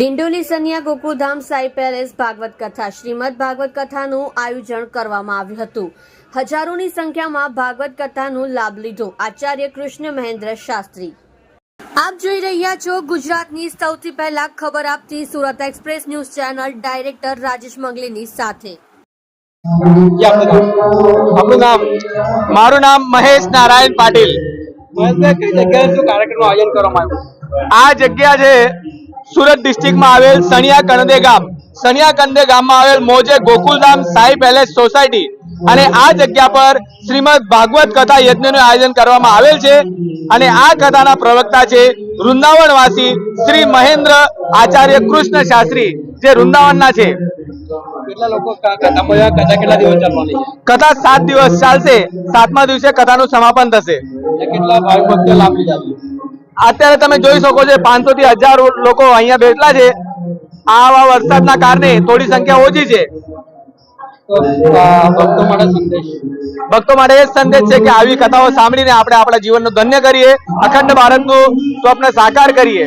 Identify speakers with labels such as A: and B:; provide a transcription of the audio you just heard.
A: Dindoli Saniya ગોકુધામ Sai palace Bhagwat કથા શ્રીમદ ભાગવત કથાનું આયોજન કરવામાં આવ્યું હતું. હજારોની સંખ્યામાં ભાગવત કથાનો લાભ લીધો. આચાર્ય કૃષ્ણ મહેન્દ્ર શાસ્ત્રી. આપ જોઈ રહ્યા છો ગુજરાતની સૌથી પહેલા ખબર આપતી Surat express news channel director Rajesh મંગલીની સાથે.
B: મારું નામ મહેશ નારાયણ પાટીલ.
C: મહેશભાઈ કઈ જગ્યાએ શું કાર્યક્રમનું આયોજન કરવામાં આવ્યું?
B: આ જગ્યા છે સુરત ડિસ્ટ્રિક્ટમાં આવેલ સણિયા કંદે ગામ. સણિયા કંદે ગામમાં આવેલ મોજે ગોકુલધામ સાઈ પેલેસ સોસાયટી. અને આ જગ્યા પર શ્રીમદ ભાગવત કથા યજ્ઞનું આયોજન કરવામાં આવેલ છે. અને આ કથાના પ્રવક્તા છે વૃંદાવનવાસી શ્રી મહેન્દ્ર આચાર્ય કૃષ્ણ શાસ્ત્રી જે વૃંદાવનના છે.
C: કેટલા લોકો ક- કથા
B: સાત દિવસ ચાલશે. સાતમા દિવસે કથાનું સમાપન થશે.
C: કેટલા ભાવિ ભક્તો લાભ લીધા
B: અત્યારે તમે જોઈ શકો છો પાંચસો થી હજાર લોકો અહીંયા બેઠલા છે. આવા વરસાદના કારણે થોડી સંખ્યા ઓછી છે.
C: ભક્તો માટે સંદેશ.
B: ભક્તો માટે એ સંદેશ છે કે આવી કથાઓ સાંભળીને આપણે આપણા જીવનનું ધન્ય કરીએ અખંડ ભારતનું સ્વપ્ન સાકાર કરીએ.